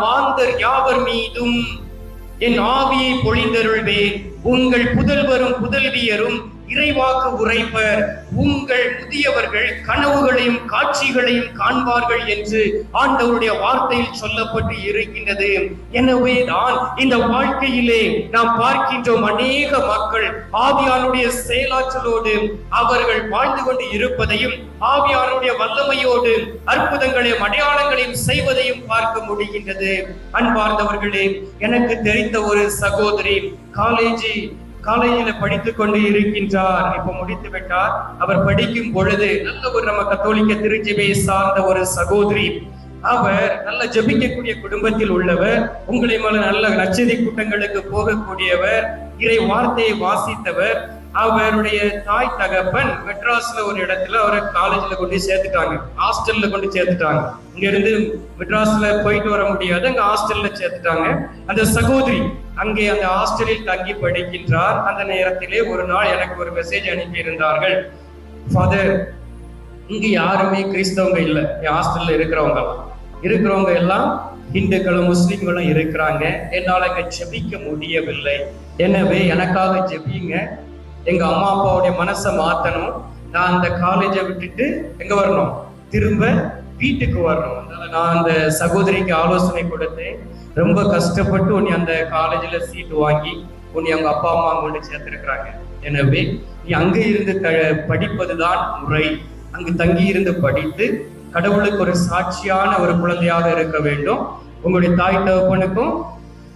மாந்தர் யாவர் மீதும்? என் ஆவியை பொழிந்தருள்வேன் உங்கள் புதல்வரும் புதல்வியரும் இறைவாக்கு உரைப்பர் உங்கள் முதியவர்கள் கனவுகளையும் காட்சிகளையும் காண்பார்கள் என்று ஆண்டவருடைய வார்த்தையில் சொல்லப்பட்டு இருக்கின்றது. எனவே தான் இந்த வாழ்க்கையிலே நாம் பார்க்கின்றோம் அநேக மக்கள் ஆவியானுடைய செயலாற்றலோடு அவர்கள் வாழ்ந்து கொண்டு இருப்பதையும் ஆவியானுடைய வல்லமையோடு அற்புதங்களையும் அடையாளங்களையும் செய்வதையும் பார்க்க முடிகின்றது. அன்பார்ந்தவர்களே எனக்கு தெரிந்த ஒரு சகோதரி காலேஜி காலையில படித்துக் கொண்டு இருக்கின்றார். இப்ப முடித்து விட்டார். அவர் படிக்கும் பொழுது நல்ல ஒரு நம்ம கத்தோலிக்க திருச்சபையை சார்ந்த ஒரு சகோதரி. அவர் நல்ல ஜபிக்கக்கூடிய குடும்பத்தில் உள்ளவர். உங்களை மேல நல்ல நச்சதி கூட்டங்களுக்கு போகக்கூடியவர். இறை வார்த்தையை வாசித்தவர். அவருடைய தாய் தகப்பன் மெட்ராஸ்ல ஒரு இடத்துல அவரை காலேஜ்ல கொண்டு சேர்த்துட்டாங்க. ஹாஸ்டல்ல கொண்டு சேர்த்துட்டாங்க. இங்க இருந்து மெட்ராஸ்ல போயிட்டு வர முடியாது. அங்க ஹாஸ்டல்ல சேர்த்துட்டாங்க. அந்த சகோதரி அங்கே அந்த ஹாஸ்டலில் தங்கி படிக்கின்றார். அந்த நேரத்திலே ஒரு நாள் எனக்கு ஒரு மெசேஜ் அனுப்பி இருந்தார்கள் ஃபாதர் இங்க யாருமே கிறிஸ்தவங்க இல்ல. என் ஹாஸ்டல்ல இருக்கிறவங்க இருக்கிறவங்க எல்லாம் இந்துக்களும் முஸ்லிம்களும் இருக்கிறாங்க. என்னால் அங்கே ஜெபிக்க முடியவில்லை. எனவே எனக்காக ஜெபிங்க. எங்க அம்மா அப்பாவுடைய மனசை மாத்தணும். நான் அந்த காலேஜை விட்டுட்டு எங்க வரணும்? திரும்ப வீட்டுக்கு வரணும். அதனால நான் அந்த சகோதரிக்கு ஆலோசனை கொடுத்தேன். ரொம்ப கஷ்டப்பட்டு உன்னை அந்த காலேஜ்ல சீட் வாங்கி உன்னை அவங்க அப்பா அம்மா கொண்டு சேர்த்திருக்கிறாங்க. எனவே நீ அங்க இருந்து த படிப்பதுதான் முறை. அங்கு தங்கி இருந்து படித்து கடவுளுக்கு ஒரு சாட்சியான ஒரு குழந்தையாக இருக்க வேண்டும். உங்களுடைய தாய் தகப்பனுக்கும்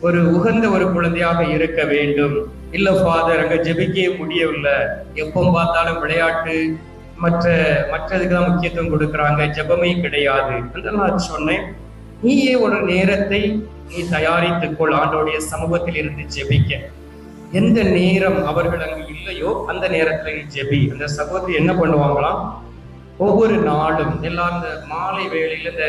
ஒரு உகந்த ஒரு குழந்தையாக இருக்க வேண்டும். இல்ல ஃபாதர் அங்க ஜெபிக்கவே முடியவில்லை. எப்போ பார்த்தாலும் விளையாட்டு மற்ற மற்றதுக்கு தான் முக்கியத்துவம் கொடுக்குறாங்க. ஜெபமே கிடையாது. அந்த நான் சொன்னேன். நீயே ஒரு நேரத்தை நீ தயாரித்துக் கொள். ஆண்டோடைய சமூகத்தில் இருந்து ஜெபிக்க. எந்த நேரம் அவர்கள் அங்கு இல்லையோ அந்த நேரத்துல நீ ஜெபி. அந்த சகோதரி என்ன பண்ணுவாங்களாம் ஒவ்வொரு நாளும் எல்லாம் இந்த மாலை வேளையில இந்த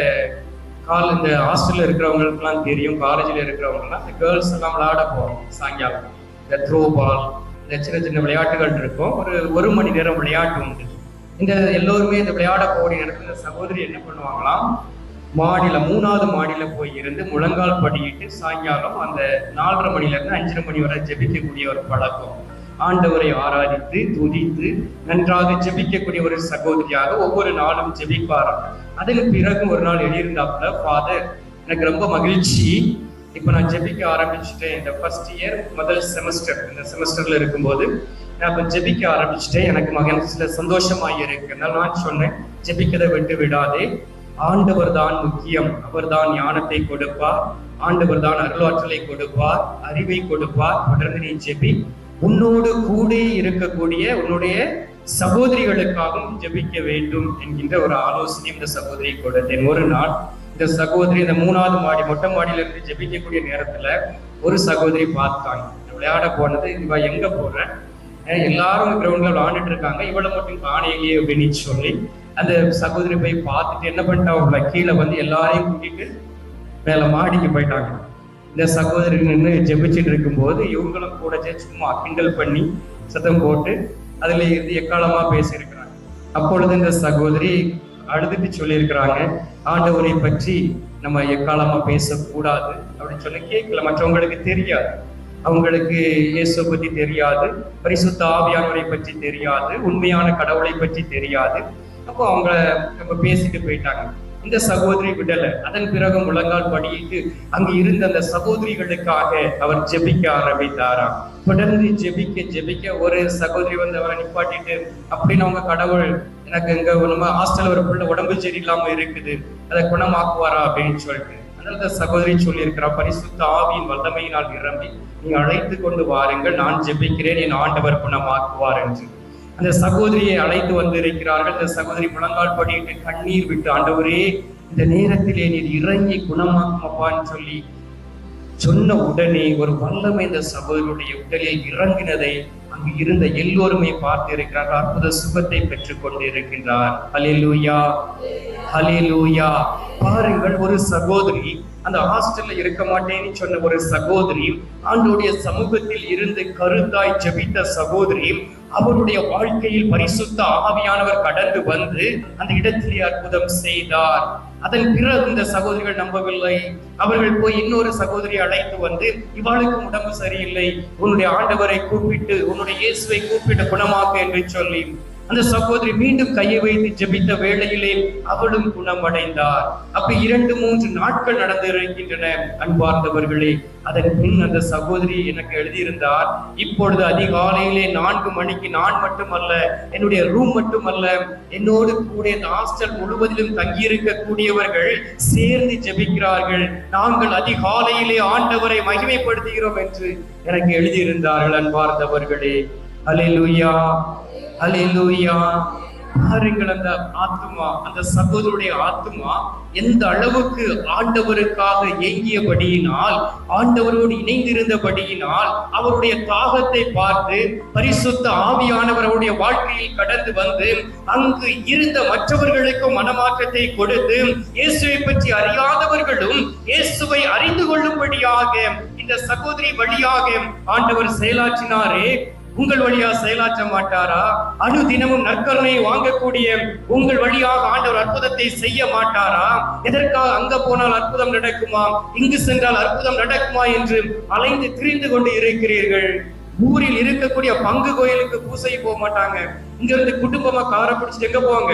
கால் இந்த ஹாஸ்டல்ல இருக்கிறவங்களுக்குலாம் தெரியும் காலேஜ்ல இருக்கிறவங்கலாம் இந்த கேர்ள்ஸ் எல்லாம் விளையாட போறோம் சாயங்காலம். இந்த த்ரோ பால் இந்த சின்ன சின்ன விளையாட்டுகள் இருக்கும். ஒரு ஒரு மணி நேரம் விளையாட்டு உண்டு. இந்த எல்லோருமே இந்த விளையாட போகிற நேரத்துல இந்த சகோதரி என்ன பண்ணுவாங்களாம்? மாடியில மூணாவது மாடியில போய் இருந்து முழங்கால் படியிட்டு சாயங்காலம் அந்த நாலரை மணில இருந்து அஞ்சரை மணி வரை ஜெபிக்கக்கூடிய ஒரு பழக்கம். ஆண்டவரை ஆராதித்து துதித்து நன்றாக ஜெபிக்கக்கூடிய ஒரு சகோதரியாக ஒவ்வொரு நாளும் ஜெபிப்பாராம். அதன் பிறகு ஒரு நாள் எழுதியிருந்தாப்புல ஃபாதர் எனக்கு ரொம்ப மகிழ்ச்சி. இப்போ நான் ஜெபிக்க ஆரம்பிச்சுட்டேன் இந்த ஃபர்ஸ்ட் இயர் முதல் செமஸ்டர் இந்த செமஸ்டர்ல இருக்கும்போது நான் இப்போ ஜெபிக்க ஆரம்பிச்சுட்டேன். எனக்கு மகன்ல சந்தோஷமாக இருக்கு. நான் சொன்னேன் ஜெபிக்கதை விட்டு விடாதே. ஆண்டவர் தான் முக்கியம். அவர் தான் ஞானத்தை கொடுப்பார் ஆண்டவர் தான் அருளாற்றலை கொடுப்பார் அறிவை கொடுப்பார் தொடர்ந்து நீ ஜெபி. உன்னோடு கூட இருக்கக்கூடிய உன்னுடைய சகோதரிகளுக்காகவும் ஜெபிக்க வேண்டும் என்கின்ற ஒரு ஆலோசனை இந்த சகோதரி கொடுத்தேன். ஒரு நாள் இந்த சகோதரி இந்த மூணாவது மாடி மொட்டை மாடியில இருந்து ஜெபிக்கக்கூடிய நேரத்துல ஒரு சகோதரி பார்த்தாங்க. விளையாட போனது இவ எங்க போறேன் எல்லாரும் கிரவுண்ட்ல விளையாண்டுட்டு இருக்காங்க. இவளை மட்டும் காணையிலேயே அப்படின்னு சொல்லி அந்த சகோதரி போய் பார்த்துட்டு என்ன பண்ணிட்டா கீழே வந்து எல்லாரையும் கூட்டிட்டு மேல மாடிக்கு போயிட்டாங்க. இந்த சகோதரி நின்று ஜெபிச்சுட்டு இருக்கும்போது இவங்களும் கூட சும்மா கிண்டல் பண்ணி சத்தம் போட்டு அதுல இருந்து எக்காலமா பேசியிருக்கிறாங்க. அப்பொழுது இந்த சகோதரி அழுதுட்டு சொல்லியிருக்கிறாங்க. ஆண்டவரை பற்றி நம்ம எக்காலமா பேசக்கூடாது அப்படின்னு சொல்லி கேட்கல. மற்றவங்களுக்கு தெரியாது. அவங்களுக்கு இயேசு பத்தி தெரியாது. பரிசுத்த ஆவியானவரை பற்றி தெரியாது. உண்மையான கடவுளை பற்றி தெரியாது. அப்போ அவங்க நம்ம பேசிட்டு போயிட்டாங்க. இந்த சகோதரி விடல. அதன் பிறகு முழங்கால் படியிட்டு அங்கு இருந்த அந்த சகோதரிகளுக்காக அவர் ஜெபிக்க ஆரம்பித்தாராம். தொடர்ந்து ஜெபிக்க ஜெபிக்க ஒரு சகோதரி வந்து அவரை நிப்பாட்டிட்டு அப்படின்னு அவங்க கடவுள் எனக்கு இங்க நம்ம ஹாஸ்டல்ல ஒரு பிள்ளை உடம்பு சரியில்லாம இருக்குது. அதை குணமாக்குவாரா அப்படின்னு சொல்லிட்டு. அதனால இந்த சகோதரி சொல்லியிருக்கிறா பரிசுத்த ஆவியின் வல்லமையினால் நிரம்பி நீ அழைத்து கொண்டு வாருங்கள். நான் ஜெபிக்கிறேன். என் ஆண்டவர் குணமாக்குவார் என்று. அந்த சகோதரியை அழைத்து வந்திருக்கிறார்கள். இந்த சகோதரி முழங்கால் படியிட்டு கண்ணீர் விட்டு ஆண்டவரே இந்த நேரத்திலே நீர் இறங்கி குணமாக்குமப்பான்னு சொல்லி சொன்ன உடனே ஒரு வல்லமை இந்த சகோதரியுடைய உடலில் இறங்கினதை அங்கு இருந்த எல்லோருமே பார்த்து இருக்கிறார் அற்புத சுகத்தை பெற்றுக் கொண்டிருக்கின்றார். ஹalleluya ஹalleluya. பாருங்கள் ஒரு சகோதரி அந்த ஹாஸ்டல்ல இருக்க மாட்டேன்னு சொன்ன ஒரு சகோதரி ஆண்டோடைய சமூகத்தில் இருந்து கருத்தாய் ஜபித்த சகோதரி அவருடைய வாழ்க்கையில் பரிசுத்த ஆவியானவர் கடந்து வந்து அந்த இடத்திலே அற்புதம் செய்தார். அதன் பிறகு இந்த சகோதரிகள் நம்பவில்லை. அவர்கள் போய் இன்னொரு சகோதரியை அழைத்து வந்து இவாளுக்கும் உடம்பு சரியில்லை. உன்னுடைய ஆண்டவரை கூப்பிட்டு உன்னுடைய இயேசுவை கூப்பிட்டு குணமாக்க என்று சொல்லி அந்த சகோதரி மீண்டும் கையை வைத்து ஜெபித்த வேளையிலே அவளும் குணமடைந்தார். அப்ப இரண்டு மூன்று நாட்கள் நடந்திருக்கின்றன அன்பார்ந்தவர்களே. அதன் பின் அந்த சகோதரி எனக்கு எழுதியிருந்தார் இப்பொழுது அதிகாலையிலே நான்கு மணிக்கு நான் மட்டுமல்ல என்னுடைய ரூம் மட்டுமல்ல என்னோடு கூட இந்த ஹாஸ்டல் முழுவதிலும் தங்கியிருக்க கூடியவர்கள் சேர்ந்து ஜெபிக்கிறார்கள். நாங்கள் அதிகாலையிலே ஆண்டவரை மகிமைப்படுத்துகிறோம் என்று எனக்கு எழுதியிருந்தார்கள் அன்பார்ந்தவர்களே. அலையிலுயா அலையிலுயா பாருங்கள் அந்த ஆத்துமா அந்த சகோதரருடைய ஆத்துமா எந்த அளவுக்கு ஆண்டவருக்காக ஏங்கியபடியினால் ஆண்டவரோடு இணைந்திருந்தபடியினால் அவருடைய தாகத்தை பார்த்து பரிசுத்த ஆவியானவர் அவருடைய வாழ்க்கையில் கடந்து வந்து அங்கு இருந்த மற்றவர்களுக்கும் மனமாற்றத்தை கொடுத்து இயேசுவை பற்றி அறியாதவர்களும் இயேசுவை அறிந்து கொள்ளும்படியாக இந்த சகோதரி வழியாக ஆண்டவர் செயலாற்றினாரே. உங்கள் வழியா செயலாற்ற மாட்டாரா? அணு தினமும் நற்கருணை வாங்கக்கூடிய உங்கள் வழியாக ஆண்டவர் அற்புதத்தை செய்ய மாட்டாரா? எதற்காக அங்க போனால் அற்புதம் நடக்குமா? இங்கு சென்றால் அற்புதம் நடக்குமா என்று அலைந்து திரிந்து கொண்டு இருக்கிறீர்கள். ஊரில் இருக்கக்கூடிய பங்கு கோயிலுக்கு பூசை போக மாட்டாங்க. இங்க இருந்து குடும்பமா காரை பிடிச்சிட்டு எங்க போவாங்க?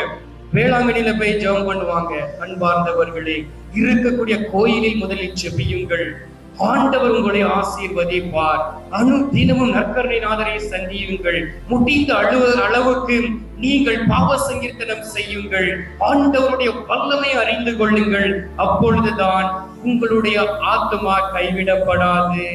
வேளாங்கண்ணில போய் ஜெபம் பண்ணுவாங்க. அன்பார்ந்தவர்களே இருக்கக்கூடிய கோயிலில் முதலில் செபியுங்கள் ஆண்டவர் உங்களை ஆசீர்வதிப்பார். அணு தினமும் நற்கருணை நாதரை சந்தியுங்கள். முடிந்த அழுவ அளவுக்கு நீங்கள் பாவ சங்கீர்த்தனம் செய்யுங்கள். ஆண்டவருடைய வல்லமை அறிந்து கொள்ளுங்கள். அப்பொழுதுதான் உங்களுடைய ஆத்மா கைவிடப்படாது.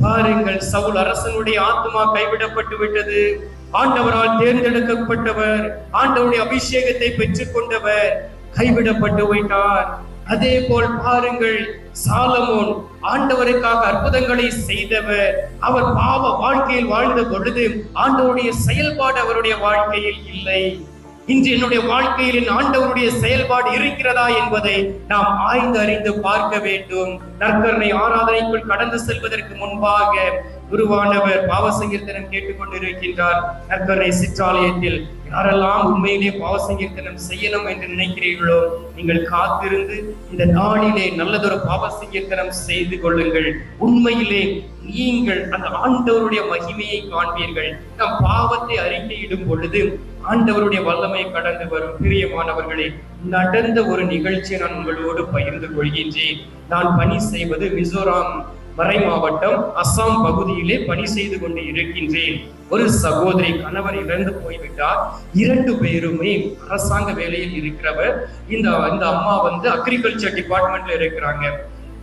பாருங்கள் சவுல் அரசனுடைய ஆத்மா கைவிடப்பட்டு விட்டது. ஆண்டவரால் தேர்ந்தெடுக்கப்பட்டவர் ஆண்டவருடைய அபிஷேகத்தை பெற்றுக் கொண்டவர் கைவிடப்பட்டு விட்டார் அதே போல் பாருங்கள் சாலமோன் ஆண்டவருக்காக அற்புதங்களை செய்தவர். அவர் பாவ வாழ்க்கையில் வாழ்ந்த பொழுது ஆண்டவருடைய செயல்பாடு அவருடைய வாழ்க்கையில் இல்லை. இன்று என்னுடைய வாழ்க்கையில் என் ஆண்டவருடைய செயல்பாடு இருக்கிறதா என்பதை நாம் ஆய்ந்து அறிந்து பார்க்க வேண்டும். நற்கரணை ஆராதனைக்குள் கடந்து செல்வதற்கு முன்பாக குருவானவர் பாவ சங்கீர்த்தனம் கேட்டுக்கொண்டிருக்கின்றார். நற்கரணை சிற்றாலயத்தில் யாரெல்லாம் உண்மையிலே பாவ சங்கீர்த்தனம் செய்யணும் என்று நினைக்கிறீர்களோ நீங்கள் காத்திருந்து இந்த நாளிலே நல்லதொரு பாவ சங்கீர்த்தனம் செய்து கொள்ளுங்கள். உண்மையிலே நீங்கள் அந்த ஆண்டவருடைய மகிமையை காண்பீர்கள். நம் பாவத்தை அறிக்கையிடும் பொழுது ஆண்டவருடைய வல்லமை கடந்து வரும். பிரியமானவர்களே நடந்த ஒரு நிகழ்ச்சியை நான் உங்களோடு பகிர்ந்து கொள்கின்றேன். நான் பணி செய்வது மிசோராம் வரை மாவட்டம் அஸ்ஸாம் பகுதியிலே பணி செய்து கொண்டு இருக்கின்றேன். ஒரு சகோதரி கணவர் இறந்து போய்விட்டார். இரண்டு பேருமே அரசாங்க வேலையில் இருக்கிறவர். இந்த இந்த அம்மா வந்து அக்ரிகல்ச்சர் டிபார்ட்மெண்ட்ல இருக்கிறாங்க.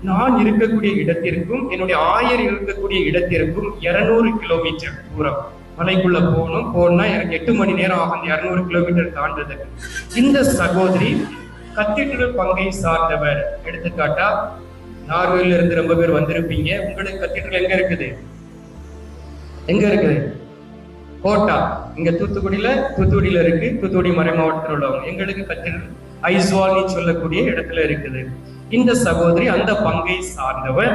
நான் இருக்கக்கூடிய இடத்திற்கும் என்னுடைய ஆயர் இருக்கக்கூடிய இடத்திற்கும் இருநூறு கிலோமீட்டர் தூரம். மலைக்குள்ள போகணும். போனா எனக்கு எட்டு மணி நேரம் ஆகும். இரநூறு கிலோமீட்டர் தாண்டதுக்கு. இந்த சகோதரி கத்தீட்ரல் பங்கை சார்ந்தவர். எடுத்துக்காட்டா நார்வேல இருந்து ரொம்ப பேர் வந்திருப்பீங்க. உங்களுக்கு கத்தீட்ரல் எங்க இருக்குது? எங்க இருக்குது? கோட்டா. இங்க தூத்துக்குடியில தூத்துக்குடியில இருக்கு. தூத்துக்குடி மறை மாவட்டத்தில் உள்ளவங்க. எங்களுக்கு கத்தீட்ரல் ஐஸ்வால்னு சொல்லக்கூடிய இடத்துல இருக்குது. இந்த சகோதரி அந்த பங்கை சார்ந்தவர்.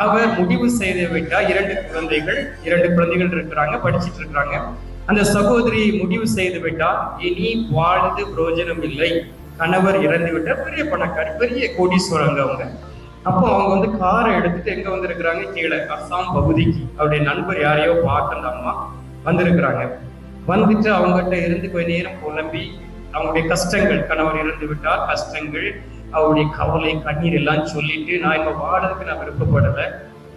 அவர் முடிவு செய்து விட்டா இரண்டு குழந்தைகள் இரண்டு குழந்தைகள் இருக்கிறாங்க படிச்சிட்டு இருக்கிறாங்க. அந்த சகோதரி முடிவு செய்து விட்டால் இனி வாழ்ந்து பிரயோஜனம் இல்லை. கணவர் இறந்து விட்டார் பெரிய பணக்காரி பெரிய கோடீஸ்வரங்க அவங்க. அப்போ அவங்க வந்து காரை எடுத்துட்டு எங்க வந்திருக்கிறாங்க? கீழே. அஸ்ஸாம் பகுதிக்கு. அவருடைய நண்பர் யாரையோ பார்க்க அந்த அம்மா வந்திருக்கிறாங்க. வந்துட்டு அவங்ககிட்ட இருந்து கொஞ்ச நேரம் புலம்பி அவங்களுடைய கஷ்டங்கள் கணவர் இறந்து விட்டார் கஷ்டங்கள் அவருடைய கவலை கண்ணீர் எல்லாம் சொல்லிட்டு நான் இப்ப வாழறதுக்கு நான் விருப்பப்படலை.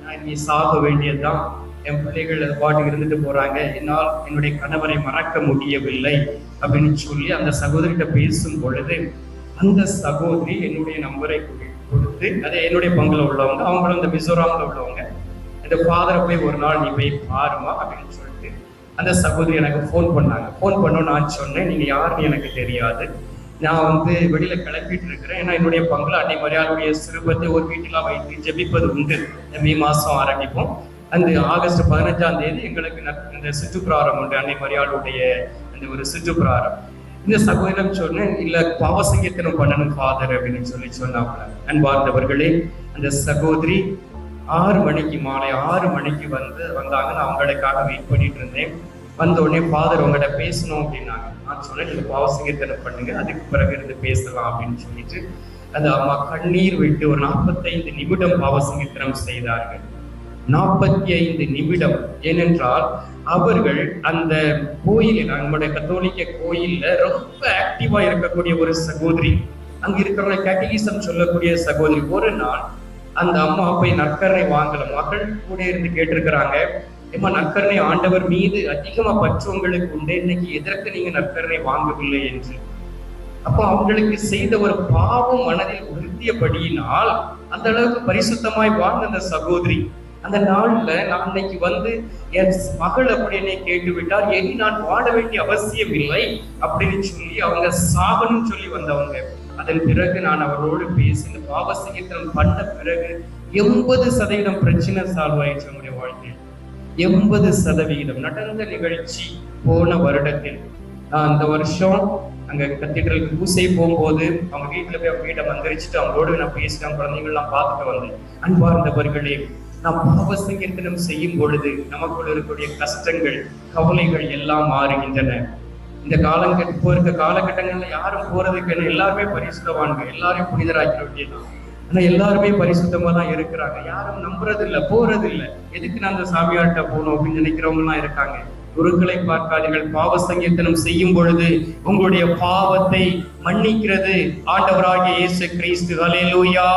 நான் இனி சாக வேண்டியதுதான். என் பிள்ளைகள் அது பாட்டுக்கு இருந்துட்டு போறாங்க. என்னால் என்னுடைய கணவரை மறக்க முடியவில்லை அப்படின்னு சொல்லி அந்த சகோதரிகிட்ட பேசும் பொழுது அந்த சகோதரி என்னுடைய நம்பரை கொடுத்து அதே என்னுடைய பங்குல உள்ளவங்க அவங்களும் இந்த மிசோராமில் உள்ளவங்க. இந்த ஃபாதரை போய் ஒரு நாள் நீ போய் பாருமா அப்படின்னு சொல்லிட்டு அந்த சகோதரி எனக்கு ஃபோன் பண்ணாங்க. ஃபோன் பண்ணோம் நான் சொன்னேன் நீங்கள் யாருன்னு எனக்கு தெரியாது. நான் வந்து வெளியில கிளப்பிட்டு இருக்கிறேன். ஏன்னா என்னுடைய பங்குல அன்னை மரியாதையுடைய சிறுபத்தை ஒரு வீட்டிலாம் வைத்து ஜெபிப்பது உண்டு. இந்த மே மாசம் ஆரம்பிப்போம். அந்த ஆகஸ்ட் பதினஞ்சாம் தேதி எங்களுக்கு இந்த சுற்றுப்பிராரம் உண்டு. அன்னை மரியாளுடைய அந்த ஒரு சுற்றுப்பிராரம். இந்த சகோதரம் சொன்னேன் இல்ல பாவசங்கீர்த்தனம் பண்ணணும் ஃபாதர் அப்படின்னு சொல்லி சொன்னாப்புல. அன்பார்ந்தவர்களே அந்த சகோதரி ஆறு மணிக்கு மாலை ஆறு மணிக்கு வந்து வந்தாங்க நான் அவங்களுக்காக வெயிட் பண்ணிட்டு இருந்தேன். வந்த உடனே ஃபாதர் உங்ககிட்ட பேசணும் அப்படின்னாங்க. நான் சொன்னேன் நீங்க பாவ பண்ணுங்க அதுக்கு பிறகு இருந்து பேசலாம் அப்படின்னு சொல்லிட்டு. அந்த அம்மா கண்ணீர் விட்டு ஒரு நாற்பத்தைந்து நிமிடம் பாவசங்கீர்த்தனம் செய்தார்கள். நாற்பத்தி ஐந்து நிமிடம். ஏனென்றால் அவர்கள் அந்த கோயிலில் நம்முடைய கத்தோலிக்க கோயில்ல ரொம்ப ஆக்டிவா இருக்கக்கூடிய ஒரு சகோதரி. அங்க இருக்கிறவங்க கேட்டகிசம் சொல்லக்கூடிய சகோதரி. ஒரு நாள் அந்த அம்மா போய் நற்கரணை வாங்கல. மக்கள் கூட இருந்து கேட்டிருக்கிறாங்க ஏமா நற்கரணை ஆண்டவர் மீது அதிகமா பற்று உங்களுக்கு உண்டு. இன்னைக்கு எதற்கு நீங்க நற்கரணை வாங்கவில்லை? என்று. அப்போ அவங்களுக்கு செய்த ஒரு பாவம் மனதில் உறுத்தியபடியினால் அந்த அளவுக்கு பரிசுத்தமாய் வாழ்ந்த அந்த சகோதரி அந்த நாள்ல நான் அன்னைக்கு வந்து என் மகள் அப்படி என்னை கேட்டு விட்டார் இனி நான் வாழ வேண்டிய அவசியம் இல்லை அப்படின்னு சொல்லி அவங்க சாகனும் சொல்லி வந்தவங்க. அதன் பிறகு நான் அவரோடு பேசி இந்த பாவசங்கீர்த்தனம் பண்ண பிறகு எண்பது சதவீதம் பிரச்சனை சால்வ் ஆயிடுச்சு நம்முடைய வாழ்க்கையில். எண்பது சதவீதம். நடந்த நிகழ்ச்சி போன வருடத்தில். நான் அந்த வருஷம் அங்க கத்தீட்ரலுக்கு பூசை போகும்போது அவங்க வீட்டுல போய் அவங்க வீட்டை மந்திரிச்சுட்டு அவங்களோட நான் பேசினேன் குழந்தைங்கள்லாம் பார்த்துட்டு வந்தேன். அன்பார்ந்தவர்களே நாம் பாவ சங்கீர்த்தனம் செய்யும் பொழுது நமக்குள்ள இருக்கக்கூடிய கஷ்டங்கள் கவலைகள் எல்லாம் மாறுகின்றன. இந்த காலங்கள் இப்போ இருக்க காலகட்டங்கள்ல யாரும் போறதுக்கு என்ன எல்லாருமே பரிசுத்தவானுங்க எல்லாரையும் புனிதராக்கிற வேண்டியதான் ஆனா எல்லாருமே பரிசுத்தமா தான் இருக்கிறாங்க. யாரும் நம்புறது இல்ல போறது இல்ல எதுக்கு நான் அந்த சாமியார்கிட்ட போகணும் அப்படின்னு நினைக்கிறவங்க எல்லாம் இருக்காங்க. குருக்களை பார்க்காதீர்கள். பாவ சங்கீர்த்தனம் செய்யும் பொழுது உங்களுடைய பாவத்தை மன்னிக்கிறது. ஆண்டவராகிய இயேசு கிறிஸ்து. ஹalleluya.